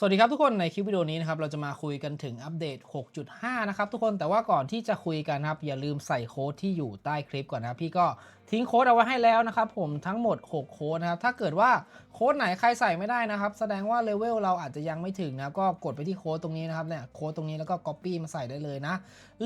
สวัสดีครับทุกคนในคลิปวิดีโอนี้นะครับเราจะมาคุยกันถึงอัปเดต 6.5 นะครับทุกคนแต่ว่าก่อนที่จะคุยกันครับอย่าลืมใส่โค้ดที่อยู่ใต้คลิปก่อนนะพี่ก็ ทิ้งโค้ดเอาไว้ให้แล้วนะครับผมทั้งหมด 6 โค้ดนะครับถ้าเกิดว่าโค้ดไหนใครใส่ไม่ได้นะครับ แสดงว่าเลเวลเราอาจจะยังไม่ถึงนะครับก็กดไปที่โค้ดตรงนี้นะครับเนี่ยโค้ดตรงนี้แล้วก็ Copy มาใส่ได้เลยนะ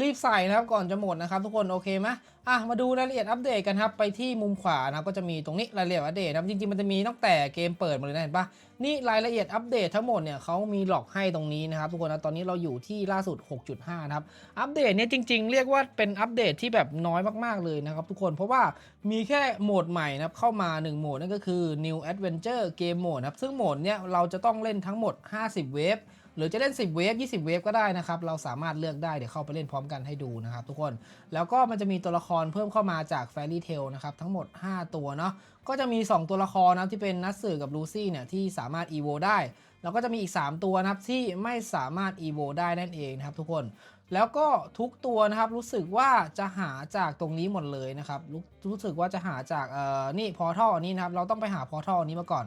รีบใส่นะครับก่อนจะหมดนะครับทุกคนโอเคไหมอะมาดูรายละเอียดอัปเดตกันครับไปที่มุมขวานะก็จะมีตรงนี้รายละเอียดอัปเดตนะครับจริงๆมันจะมีตั้งแต่เกมเปิดมาเลยนะเห็นปะนี่รายละเอียดอัปเดตทั้งหมดเนี่ยเขามีหลอกให้ตรงนี้นะครับทุกคนนะตอนนี้เราอยู่ที่ล่าสุด 6.5 นะครับอัปเดตเนี่ยจริง ๆ เรียกว่าเป็นอัปเดตที่แบบน้อยมากๆเลยนะครับทุกคนเพราะว่า มีแค่โหมดใหม่นะครับเข้ามา 1 โหมดนั่นก็คือ New Adventure Game Mode นะครับซึ่งโหมดเนี่ยเราจะต้องเล่นทั้งหมด 50 เวฟหรือจะเล่น 10 เวฟ 20 เวฟก็ได้นะครับ เราสามารถเลือกได้ เดี๋ยวเข้าไปเล่นพร้อมกันให้ดูนะครับทุกคน แล้วก็มันจะมีตัวละครเพิ่มเข้ามาจาก Fairy Tail นะครับ ทั้งหมด 5 ตัวเนาะ ก็จะมี 2 ตัวละครนะที่เป็นนัตสึกับลูซี่เนี่ยที่สามารถ EVO ได้ แล้วก็จะมีอีก 3 ตัวนะครับที่ไม่สามารถ EVO ได้นั่นเองนะครับทุกคน แล้วก็ทุกตัวนะครับรู้สึกว่าจะหาจากตรงนี้หมดเลยนะครับรู้รู้สึกว่าจะหาจากเอ่อนี่พอท่อนี้นะครับ เราต้องไปหาพอท่อนี้มาก่อน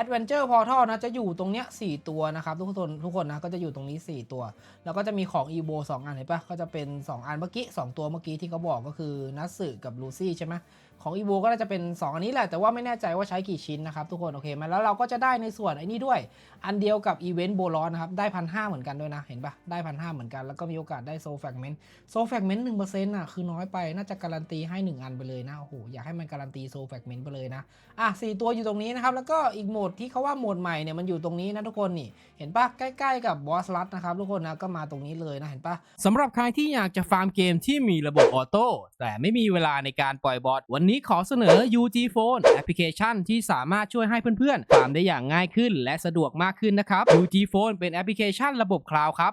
Adventure Portal นะจะอยู่ตรงเนี้ย4ตัวนะครับ ทุกคนทุกคนนะก็จะอยู่ตรงนี้ 4 ตัว แล้วก็จะมีของ e v o 2 อันเห็นปะก็จะเป็น 2 อันเมื่อกี้ 2 ตัวเมื่อกี้ที่เขาบอกก็คือนัสสึกับลูซี่ใช่ไหมของ e v o ก็น่าจะเป็น 2 อันนี้แหละ แต่ว่าไม่แน่ใจว่าใช้กี่ชิ้นนะครับ ทุกคนโอเคไหมแล้วเราก็จะได้ในส่วนไอ้นี่ด้วย อันเดียวกับอีเวนต์โบลอนนะครับได้พันห้าเหมือนกันด้วยนะเห็นปะได้พันห้าเหมือนกันแล้วก็มีโอกาสได้โซแฟกเมนต์โซแฟกเมนต์หนึ่งเปอร์เซ็นต์อะคือน้อยไปน่าจะการันตีให้ 1 อันไปเลยนะโอ้โหอยากให้มันการันตีโซแฟกเมนต์ไปเลยนะอะสี่ตัวอยู่ตรงนี้นะครับแล้วก็อีกโหมดที่เขาว่าโหมดใหม่เนี่ยมันอยู่ตรงนี้นะทุกคนนี่เห็นปะใกล้ๆกับบอสลัดนะครับทุกคนนะก็มาตรงนี้เลยนะเห็นปะสำหรับใครที่อยากจะฟาร์มเกมที่มีระบบออโต้แต่ไม่มีเวลาในการปล่อยบอทวันนี้ขอเสนอ UG Phone แอปพลิเคชันที่สามารถช่วยให้เพื่อนๆฟาร์มได้อย่างง่ายขึ้น และสะดวกมากขึ้นนะครับ UG Phone เป็นแอปพลิเคชันระบบคลาวด์ครับ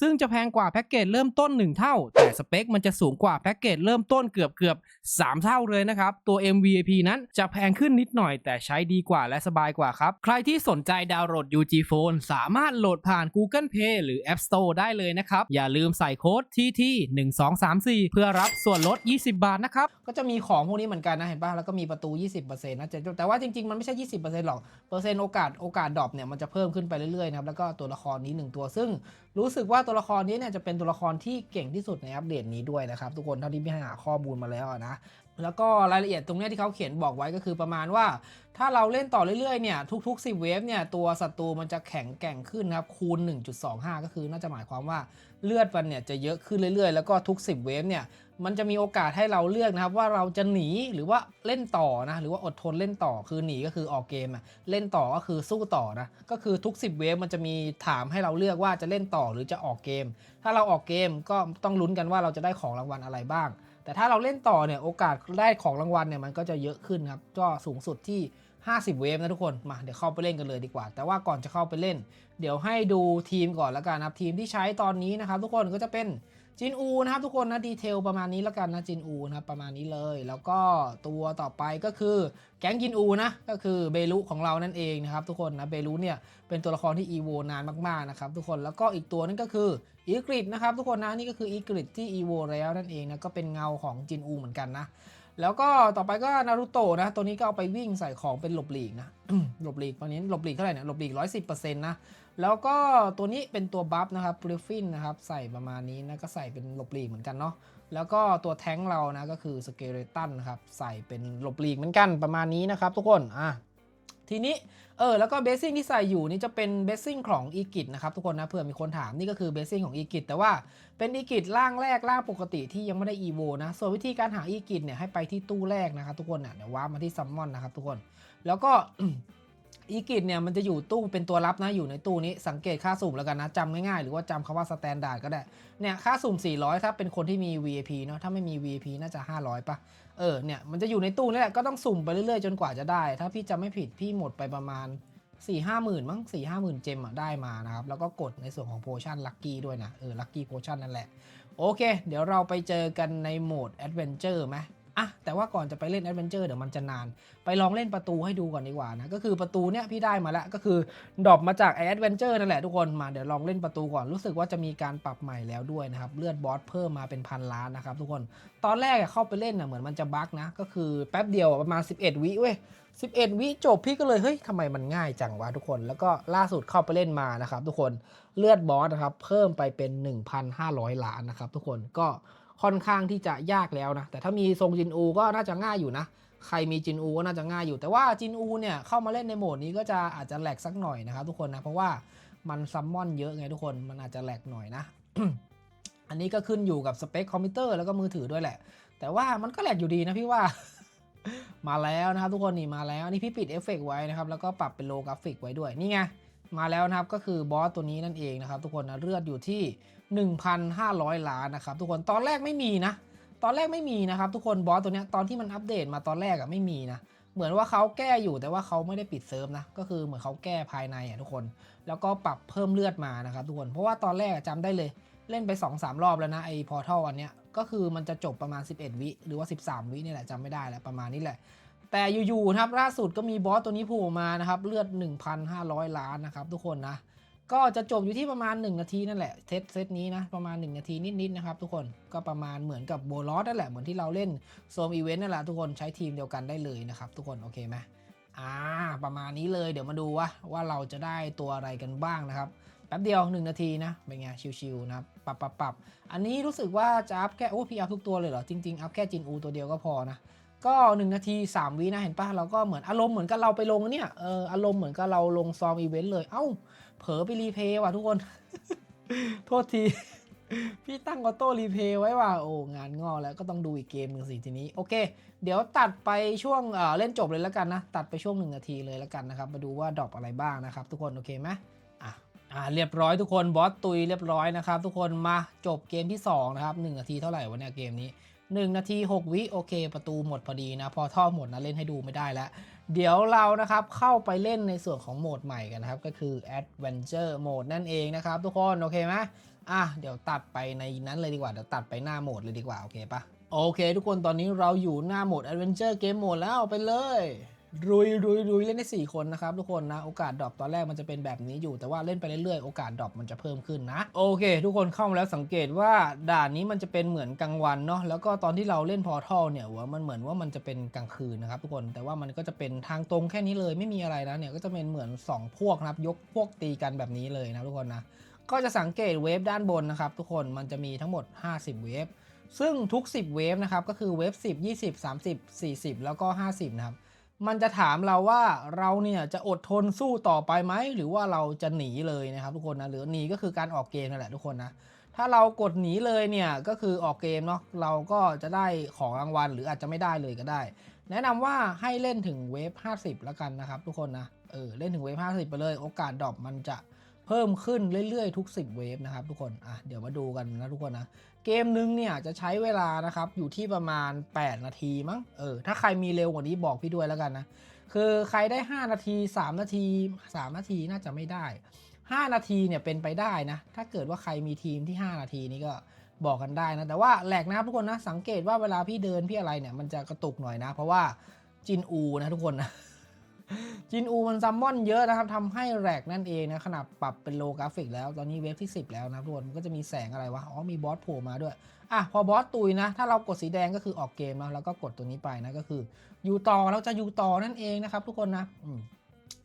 ซึ่งจะแพงกว่าแพ็กเกจเริ่มต้น 1 เท่า แต่สเปคมันจะสูงกว่าแพ็กเกจเริ่มต้นเกือบเกือบ3 เท่าเลยนะครับ ตัว MVP นั้นจะแพงขึ้นนิดหน่อย แต่ใช้ดีกว่าและสบายกว่าครับ ใครที่สนใจดาวน์โหลด UG Phone สามารถโหลดผ่าน Google Play หรือ App Store ได้เลยนะครับ อย่าลืมใส่โค้ด TT 1234 เพื่อรับส่วนลด 20 บาทนะครับ ก็จะมีของพวกนี้เหมือนกันนะเห็นป่ะแล้วก็มีประตู 20%นะแต่ว่าจริงๆมันไม่ใช่ 20%หรอกเปอร์เซ็นต์โอกาสโอกาสดรอปเนี่ยมันจะเพิ่มขึ้นไปเรื่อยๆนะครับแล้วก็ตัวละครนี้ 1 ตัวซึ่งรู้สึกว่าตัวละครนี้เนี่ยจะเป็นตัวละครที่เก่งที่สุดในอัปเดตนี้ด้วยนะครับทุกคนเท่าที่พี่หาข้อมูลมาแล้วนะแล้วก็รายละเอียดตรงเนี้ยที่เขาเขียนบอกไว้ก็คือประมาณว่า ถ้าเราเล่นต่อเรื่อยๆเนี่ยทุกๆ 10 เวฟเนี่ยตัวศัตรูมันจะแข็งแกร่งขึ้นครับคูณ 1.25 ก็คือน่าจะหมายความว่าเลือดมันเนี่ยจะเยอะขึ้นเรื่อยๆ แล้วก็ทุก 10 เวฟเนี่ย มันจะมีโอกาสให้เราเลือกนะครับว่าเราจะหนีหรือว่าเล่นต่อนะหรือว่าอดทนเล่นต่อคือหนีก็คือออกเกมอะเล่นต่อก็คือสู้ต่อนะก็คือทุก 10 เวฟมันจะมีถามให้เราเลือกว่าจะเล่นต่อหรือจะออกเกม ถ้าเราออกเกมก็ต้องลุ้นกันว่าเราจะได้ของรางวัลอะไรบ้าง แต่ถ้าเราเล่นต่อเนี่ยโอกาสได้ของรางวัลเนี่ยมันก็จะเยอะขึ้นครับก็สูงสุดที่50 เวฟนะทุกคน มาเดี๋ยวเข้าไปเล่นกันเลยดีกว่า แต่ว่าก่อนจะเข้าไปเล่น เดี๋ยวให้ดูทีมก่อนแล้วกันนะครับ ทีมที่ใช้ตอนนี้นะครับ ทุกคนก็จะเป็น จินอูนะครับทุกคนนะดีเทลประมาณนี้แล้วกันนะจินอูนะครับประมาณนี้เลย แล้วก็ตัวต่อไปก็คือแก๊งจินอูนะก็คือเบลุของเรานั่นเองนะครับทุกคนนะเบลุเนี่ยเป็นตัวละครที่อีโวนานมากๆนะครับทุกคนแล้วก็อีกตัวนึงก็คืออีกริดนะครับทุกคนนะนี่ก็คืออีกริดที่อีโวแล้วนั่นเองนะก็เป็นเงาของจินอูเหมือนกันนะแล้วก็ต่อไปก็นารูโตะนะ ตัวนี้ก็เอาไปวิ่งใส่ของเป็นหลบหลีกนะหลบหลีกตอนนี้หลบหลีกเท่าไหร่เนี่ยหลบหลีกร้อยสิบเปอร์เซ็นต์นะ แล้วก็ตัวนี้เป็นตัวบัฟนะครับบริฟินนะครับใส่ประมาณนี้นะก็ใส่เป็นหลบหลีกเหมือนกันเนาะแล้วก็ตัวแท้งเรานะก็คือสเกเลตันนะครับใส่เป็นหลบหลีกเหมือนกันประมาณนี้นะครับทุกคนอะทีนี้เออแล้วก็เบสซิ่งที่ใส่อยู่นี่จะเป็นเบสซิ่งของอีกิ t นะครับทุกคนนะเผื่อมีคนถามนี่ก็คือเบสซิ่งของอีกิ t แต่ว่าเป็นอีกิ t ร่างแรกร่างปกติที่ยังไม่ได้อีโวนะส่วนวิธีการหาอีกิ t เนี่ยให้ไปที่ตู้แรกนะครับทุกคนเนี่ยเดี๋ยวว้ามาที่ซัมมอนนะครับทุกคน แล้วก็ อีกิ t เนี่ยมันจะอยู่ตู้เป็นตัวรับนะอยู่ในตู้นี้สังเกตค่าสุ่มแล้วกันนะจำง่ายๆหรือว่าจำคำว่าสแตนดาร์ดก็ได้เนี่ยค่าสุ่ม 400 ถ้าเป็นคนที่มี VIP เนาะถ้าไม่มี VIP น่าจะ 500ปะเออเนี่ยมันจะอยู่ในตู้นี่แหละก็ต้องสุ่มไปเรื่อยๆจนกว่าจะได้ ถ้าพี่จำไม่ผิดพี่หมดไปประมาณ4 5 0 0 0 0มั้ง4 5 0 0 0 0เจมอะได้มานะครับ แล้วก็กดในส่วนของโพชั่นลัคกี้ด้วยนะ เออลัคกี้โพชั่นนั่นแหละ โอเค เดี๋ยวเราไปเจอกันในโหมดแอดเวนเจอร์ไหม อะแต่ว่าก่อนจะไปเล่นแอดเวนเจอร์เดี๋ยวมันจะนาน ไปลองเล่นประตูให้ดูก่อนดีกว่านะ ก็คือประตูเนี้ยพี่ได้มาแล้ว ก็คือดรอปมาจากแอดเวนเจอร์นั่นแหละทุกคนมาเดี๋ยวลองเล่นประตูก่อนรู้สึกว่าจะมีการปรับใหม่แล้วด้วยนะครับเลือดบอสเพิ่มมาเป็นพันล้านนะครับทุกคนตอนแรกเข้าไปเล่นน่ะเหมือนมันจะบั๊กนะก็คือแป๊บเดียวประมาณ 11 วิเว้ย11 วิจบพี่ก็เลยเฮ้ยทำไมมันง่ายจังวะทุกคน แล้วก็ล่าสุดเข้าไปเล่นมานะครับทุกคนเลือดบอสนะครับเพิ่มไปเป็น 1,500 ล้านนะครับทุกคนก็ ค่อนข้างที่จะยากแล้วนะ แต่ถ้ามีทรงจินอูก็น่าจะง่ายอยู่นะ ใครมีจินอูก็น่าจะง่ายอยู่ แต่ว่าจินอูเนี่ยเข้ามาเล่นในโหมดนี้ก็จะอาจจะแหลกสักหน่อยนะครับทุกคนนะ เพราะว่ามันซัมมอนเยอะไงทุกคน มันอาจจะแหลกหน่อยนะ อันนี้ก็ขึ้นอยู่กับสเปคคอมพิวเตอร์แล้วก็มือถือด้วยแหละ แต่ว่ามันก็แหลกอยู่ดีนะพี่ว่ามาแล้วนะครับทุกคนนี่มาแล้วนี่พี่ปิดเอฟเฟกต์ไว้นะครับแล้วก็ปรับเป็นโลกราฟิกไว้ด้วยนี่ไงมาแล้วนะครับก็คือบอสตัวนี้นั่นเองนะครับทุกคนนะเลือดอยู่ที่ 1,500 ล้านนะครับทุกคนตอนแรกไม่มีนะ ตอนแรกไม่มีนะครับทุกคนบอสตัวเนี้ยตอนที่มันอัปเดตมาตอนแรกอะไม่มีนะเหมือนว่าเขาแก้อยู่แต่ว่าเขาไม่ได้ปิดเซิร์ฟนะก็คือเหมือนเขาแก้ภายในอะทุกคน แล้วก็ปรับเพิ่มเลือดมานะครับทุกคนเพราะว่าตอนแรกอะจำได้เลยเล่นไป 2-3 รอบแล้วนะไอ้พอร์ทัลอันเนี้ยก็คือมันจะจบประมาณ 11 วิหรือว่า 13 วินี่แหละจำไม่ได้แล้วประมาณนี้แหละ แต่อยู่ๆนะครับล่าสุดก็มีบอสตัวนี้โผล่มานะครับเลือด 1,500 ล้านนะครับทุกคนนะ ก็จะจบอยู่ที่ประมาณ 1 นาทีนั่นแหละเซตเซตนี้นะประมาณ 1 นาทีนิดๆนะครับทุกคนก็ประมาณเหมือนกับโบลอสนั่นแหละเหมือนที่เราเล่นโซมอีเวนต์นั่นแหละทุกคนใช้ทีมเดียวกันได้เลยนะครับทุกคนโอเคไหมอ่าประมาณนี้เลยเดี๋ยวมาดูว่าว่าเราจะได้ตัวอะไรกันบ้างนะครับแป๊บเดียว 1 นาทีนะเป็นไงชิวๆนะครับปรับปรับปรับอันนี้รู้สึกว่าจะอัพแค่โอ้พี่อัพทุกตัวเลยเหรอจริงๆอัพแค่จินอูตัวเดียวก็พอนะก็ 1 นาที 3 วินะเห็นปะเราก็เหมือนอารมณ์เหมือนกับเราไปลงเนี่ยเอออารมณ์เหมือนกับเราลงซอมอีเวนต์เลยเอ้า เผลอไปรีเพย์ว่ะทุกคน โทษที พี่ตั้งออโต้รีเพย์ไว้ว่าโอ้งานงอแล้วก็ต้องดูอีกเกมหนึ่งสิทีนี้ โอเค เดี๋ยวตัดไปช่วงเอ่อเล่นจบเลยแล้วกันนะ ตัดไปช่วง1นาทีเลยแล้วกันนะครับ มาดูว่าดรอปอะไรบ้างนะครับ ทุกคนโอเคไหมอะอ่าเรียบร้อยทุกคนบอสตุยเรียบร้อยนะครับ ทุกคนมาจบเกมที่2นะครับ1นาทีเท่าไหร่วะเนี่ยเกมนี้ 1 นาที 6 วิโอเค ประตูหมดพอดีนะ พอท่อหมดนะเล่นให้ดูไม่ได้แล้ว เดี๋ยวเรานะครับเข้าไปเล่นในส่วนของโหมดใหม่กันนะครับ ก็คือ Adventure Mode นั่นเองนะครับ ทุกคน โอเคไหมอะเดี๋ยวตัดไปในนั้นเลยดีกว่า เดี๋ยวตัดไปหน้าโหมดเลยดีกว่า โอเคปะโอเค ทุกคนตอนนี้เราอยู่หน้าโหมด Adventure Game Mode แล้วไปเลย รุยรุยรุยเล่นได้4คนนะครับทุกคนนะโอกาสดรอปตอนแรกมันจะเป็นแบบนี้อยู่ แต่ว่าเล่นไปเรื่อยๆโอกาสดรอปมันจะเพิ่มขึ้นนะโอเค ทุกคนเข้ามาแล้วสังเกตว่าด่านนี้มันจะเป็นเหมือนกลางวันเนาะแล้วก็ตอนที่เราเล่นพอทัลเนี่ยว่ามันเหมือนว่ามันจะเป็นกลางคืนนะครับทุกคนแต่ว่ามันก็จะเป็นทางตรงแค่นี้เลยไม่มีอะไรนะเนี่ยก็จะเป็นเหมือน 2 พวกนะครับยกพวกตีกันแบบนี้เลยนะทุกคนนะก็จะสังเกตเวฟด้านบนนะครับทุกคนมันจะมีทั้งหมด 50 เวฟซึ่งทุก 10 เวฟนะครับก็คือเวฟ10 20 30 40 แล้วก็ 50 นะครับ มันจะถามเราว่าเราเนี่ยจะอดทนสู้ต่อไปไหมหรือว่าเราจะหนีเลยนะครับทุกคนนะหรือหนีก็คือการออกเกมนั่นแหละทุกคนนะถ้าเรากดหนีเลยเนี่ยก็คือออกเกมเนาะเราก็จะได้ของรางวัลหรืออาจจะไม่ได้เลยก็ได้ แนะนำว่าให้เล่นถึงเวฟ50 แล้วกันนะครับทุกคนนะเออเล่นถึงเวฟ50 ไปเลย โอกาสดรอปมันจะ พิ่มขึ้นเรื่อยๆ ทุก 10 เวฟนะครับทุกคน อะ เดี๋ยวมาดูกันนะทุกคนนะ เกมนึงเนี่ยจะใช้เวลานะครับอยู่ที่ประมาณ 8 นาทีมั้ง เออ ถ้าใครมีเร็วกว่านี้บอกพี่ด้วยแล้วกันนะ คือใครได้ 5 นาที 3 นาที 3 นาทีน่าจะไม่ได้ 5 นาทีเนี่ยเป็นไปได้นะ ถ้าเกิดว่าใครมีทีมที่ 5 นาทีนี้ก็บอกกันได้นะ แต่ว่าแหลกนะครับทุกคนนะ สังเกตว่าเวลาพี่เดินพี่อะไรเนี่ยมันจะกระตุกหน่อยนะ เพราะว่าจินอูนะทุกคนนะ จินอูมันซัมมอนเยอะนะครับทำให้แหลกนั่นเองนะขนาดปรับเป็นโลกราฟิกแล้ว ตอนนี้เวฟที่ 10 แล้วนะทุกคนมันก็จะมีแสงอะไรวะ อ๋อมีบอสโผล่มาด้วย อะ พอบอสตุยนะ ถ้าเรากดสีแดงก็คือออกเกมนะแล้วก็กดตัวนี้ไปนะก็คืออยู่ต่อเราจะอยู่ต่อนั่นเองนะครับทุกคนนะอืม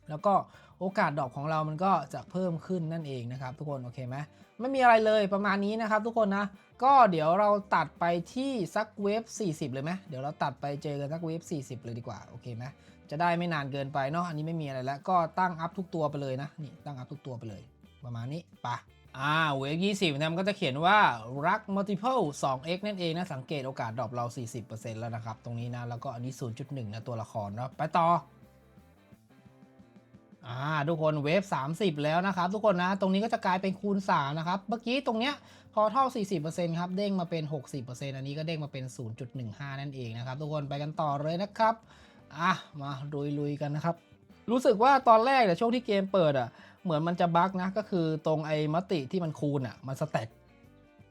แล้วก็โอกาสดอปของเรามันก็จะเพิ่มขึ้นนั่นเองนะครับ ทุกคนโอเคไหมไม่มีอะไรเลยประมาณนี้นะครับ ทุกคนนะ ก็เดี๋ยวเราตัดไปที่สักเวฟ40 เลยไหมเดี๋ยวเราตัดไปเจอกันสักเวฟ40 เลยดีกว่า โอเคไหม จะได้ไม่นานเกินไปเนาะอันนี้ไม่มีอะไรแล้ว ก็ตั้งอัพทุกตัวไปเลยนะนี่ตั้งอัพทุกตัวไปเลย ประมาณนี้ปะอ่าเวฟ20นะมันก็จะเขียนว่ารัก multiple 2x นั่นเองนะสังเกตโอกาสดรอปเรา 40%แล้วนะครับ ตรงนี้นะ แล้วก็อันนี้ 0.1 นะ ตัวละครเนาะไปต่ออ่าทุกคนเวฟ30 แล้วนะครับ ทุกคนนะตรงนี้ก็จะกลายเป็นคูณ 3 นะครับ เมื่อกี้ตรงเนี้ยพอเท่า 40%ครับ เด้งมาเป็น 60%อันนี้ก็เด้งมาเป็น 0.15 นั่นเองนะครับ ทุกคนไปกันต่อเลยนะครับ อะมาลุยๆกันนะครับ รู้สึกว่าตอนแรกเนี่ยช่วงที่เกมเปิดอะ เหมือนมันจะบั๊กนะ ก็คือตรงไอ้มติที่มันคูณอะ มันสแต็ก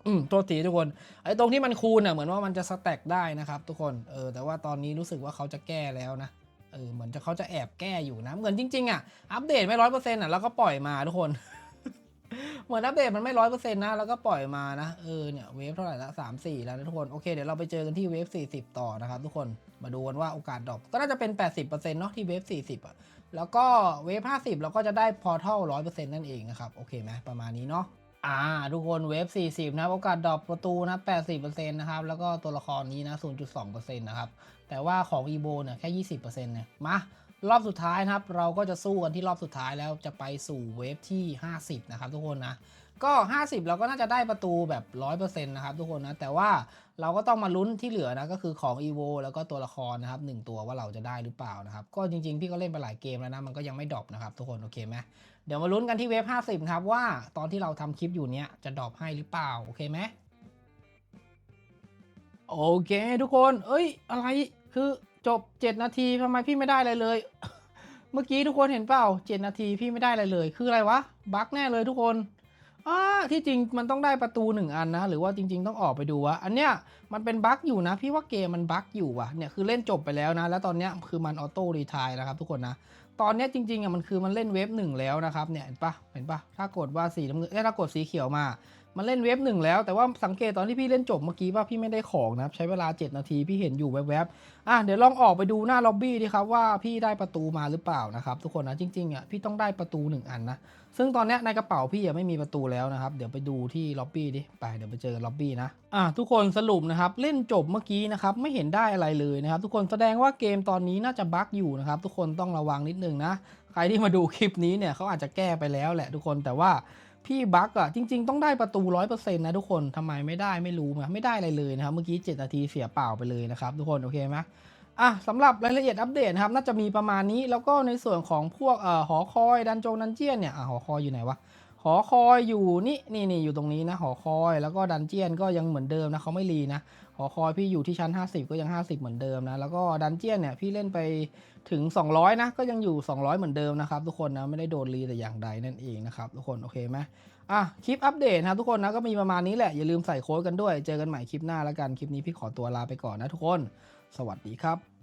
อืมตัวตีทุกคนไอ้ตรงที่มันคูณอะเหมือนว่ามันจะสแต็กได้นะครับ ทุกคนเออแต่ว่าตอนนี้รู้สึกว่าเขาจะแก้แล้วนะเออเหมือนจะเขาจะแอบแก้อยู่นะ เหมือนจริงๆอะอัปเดตไม่ร้อยเปอร์เซ็นต์อะแล้วก็ปล่อยมาทุกคน เหมือนอัปเดตมันไม่ร้อยเปอร์เซ็นต์นะ แล้วก็ปล่อยมานะ เออเนี่ยเวฟเท่าไหร่ละสามสี่แล้วนะทุกคน โอเคเดี๋ยวเราไปเจอกันที่เวฟสี่สิบต่อนะครับทุกคนมาดูกันว่าโอกาสดรอปก็น่าจะเป็นแปดสิบเปอร์เซ็นต์เนาะที่เวฟสี่สิบอะแล้วก็เวฟห้าสิบเราก็จะได้พอเท่าร้อยเปอร์เซ็นต์นั่นเองนะครับโอเคไหมประมาณนี้เนาะอ่าทุกคนเวฟ 40 นะโอกาสดรอปประตูนะ 80%นะครับ แล้วก็ตัวละครนี้นะ 0.2%นะครับ แต่ว่าของ e b o เนี่ยแค่ 20%เนี่ยมา รอบสุดท้ายนะครับ เราก็จะสู้กันที่รอบสุดท้ายแล้วจะไปสู่เวฟที่ 50 นะครับทุกคนนะ ก็ 50 เราก็น่าจะได้ประตูแบบ 100%นะครับทุกคนนะ แต่ว่าเราก็ต้องมาลุ้นที่เหลือนะ ก็คือของ e v o แล้วก็ตัวละครนะครับหนึ่งตัวว่าเราจะได้หรือเปล่านะครับ ก็จริง ๆ พี่ก็เล่นไปหลายเกมแล้วนะ มันก็ยังไม่ดรอปนะครับทุกคนโอเคไหมเดี๋ยวมาลุ้นกันที่เวฟ50 ครับว่าตอนที่เราทำคลิปอยู่เนี้ยจะดรอปให้หรือเปล่าโอเคไหมโอเค ทุกคน เอ้ย อะไรคือ จบ7นาทีทำไมพี่ไม่ได้อะไรเลย เมื่อกี้ทุกคนเห็นเปล่า7นาทีพี่ไม่ได้อะไรเลย คืออะไรวะบั๊กแน่เลยทุกคนอ่าที่จริงมันต้องได้ประตูหนึ่งอันนะ หรือว่าจริง ๆ ต้องออกไปดูวะอันเนี้ยมันเป็นบั๊กอยู่นะ พี่ว่าเกมมันบั๊กอยู่ว่ะเนี่ยคือเล่นจบไปแล้วนะ แล้วตอนเนี้ยคือมันออโต้รีทายแล้วครับทุกคนนะตอนเนี้ยจริงๆอะมันคือมันเล่นเวฟหนึ่งแล้วนะครับเนี่ยเห็นปะเห็นปะถ้ากดว่าสีน้ำเงินเอ้ยถ้ากดสีเขียวมา มันเล่นเวฟหนึ่งแล้วแต่ว่าสังเกตตอนที่พี่เล่นจบเมื่อกี้ว่าพี่ไม่ได้ของนะใช้เวลา 7 นาทีพี่เห็นอยู่แวบๆอะเดี๋ยวลองออกไปดูหน้าล็อบบี้ดิครับว่าพี่ได้ประตูมาหรือเปล่านะครับทุกคนนะจริงๆอะพี่ต้องได้ประตูหนึ่งอันนะซึ่งตอนนี้ในกระเป๋าพี่ยังไม่มีประตูแล้วนะครับ เดี๋ยวไปดูที่ล็อบบี้ดิไปเดี๋ยวไปเจอกันล็อบบี้นะอะทุกคนสรุปนะครับเล่นจบเมื่อกี้นะครับไม่เห็นได้อะไรเลยนะครับ ทุกคนแสดงว่าเกมตอนนี้น่าจะบั๊กอยู่นะครับ ทุกคนต้องระวังนิดนึงนะใครที่มาดูคลิปนี้เนี่ยเขาอาจจะแก้ไปแล้วแหละทุกคนแต่ว่า พี่บักอะจริง ๆ ต้องได้ประตูร้อยเปอร์เซ็นต์นะทุกคนทำไมไม่ได้ไม่รู้ไม่ได้อะไรเลยนะครับ เมื่อกี้7นาทีเสียเปล่าไปเลยนะครับ ทุกคนโอเคไหมอะสำหรับรายละเอียดอัปเดตนะครับ น่าจะมีประมาณนี้แล้วก็ในส่วนของพวกเอ่อหอคอยดันจงดันเจียนเนี่ยอะหอคอยอยู่ไหนวะ หอคอยอยู่นี่นี่นี่อยู่ตรงนี้นะหอคอยแล้วก็ดันเจียนก็ยังเหมือนเดิมนะเขาไม่รีนะหอคอยพี่อยู่ที่ชั้น 50 ก็ยัง 50 เหมือนเดิมนะแล้วก็ดันเจียนเนี่ยพี่เล่นไปถึง 200 นะก็ยังอยู่ 200 เหมือนเดิมนะครับทุกคนนะไม่ได้โดนรีแต่อย่างใดนั่นเองนะครับทุกคนโอเคไหมอะคลิปอัปเดตนะทุกคนนะก็มีประมาณนี้แหละอย่าลืมใส่โค้ดกันด้วย เจอกันใหม่คลิปหน้าแล้วกันคลิปนี้พี่ขอตัวลาไปก่อนนะทุกคน สวัสดีครับ